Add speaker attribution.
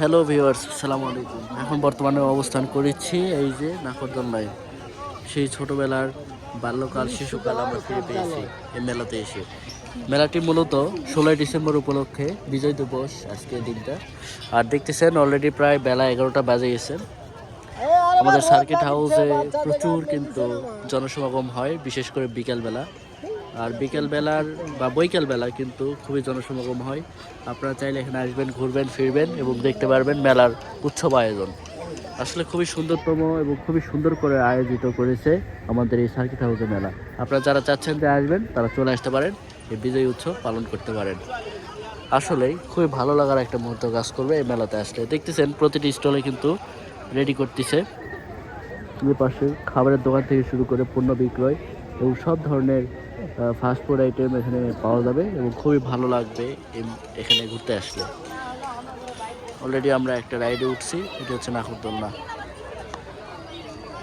Speaker 1: Hello viewers সালাম আলাইকুম এখন বর্তমানে অবস্থান করেছি এই যে নাকরদোল্লায় সেই ছোটবেলার বাল্যকাল, শিশুকাল আমরা ফিরে পেয়েছি এই মেলাতে এসে। মেলাটি মূলত ষোলোই ডিসেম্বর উপলক্ষে বিজয় দিবস আজকের দিনটা। আর দেখতেছেন অলরেডি প্রায় বেলা এগারোটা বাজে গেছে। আমাদের সার্কিট হাউসে প্রচুর কিন্তু জনসমাগম হয়, বিশেষ করে বিকেলবেলা। আর বিকেলবেলার বা বৈকালবেলা কিন্তু খুবই জনসমাগম হয়। আপনারা চাইলে এখানে আসবেন, ঘুরবেন, ফিরবেন এবং দেখতে পারবেন মেলার উৎসব আয়োজন। আসলে খুবই সুন্দরতম এবং খুবই সুন্দর করে আয়োজিত করেছে আমাদের এই সার্কিট হাউসে মেলা। আপনারা যারা চাচ্ছেন যে আসবেন, তারা চলে আসতে পারেন, এই বিজয়ী উৎসব পালন করতে পারেন। আসলেই খুবই ভালো লাগার একটা মুহূর্ত কাজ করবে এই মেলাতে আসলে। দেখতেছেন, প্রতিটি স্টলে কিন্তু রেডি করতেছে। পাশে খাবারের দোকান থেকে শুরু করে পণ্য বিক্রয় এবং সব ধরনের ফাস্ট ফুড আইটেম এখানে পাওয়া যাবে এবং খুবই ভালো লাগবে এখানে ঘুরতে আসলে। অলরেডি আমরা একটা রাইডে উঠছি, এটা হচ্ছে নাকুরদোলনা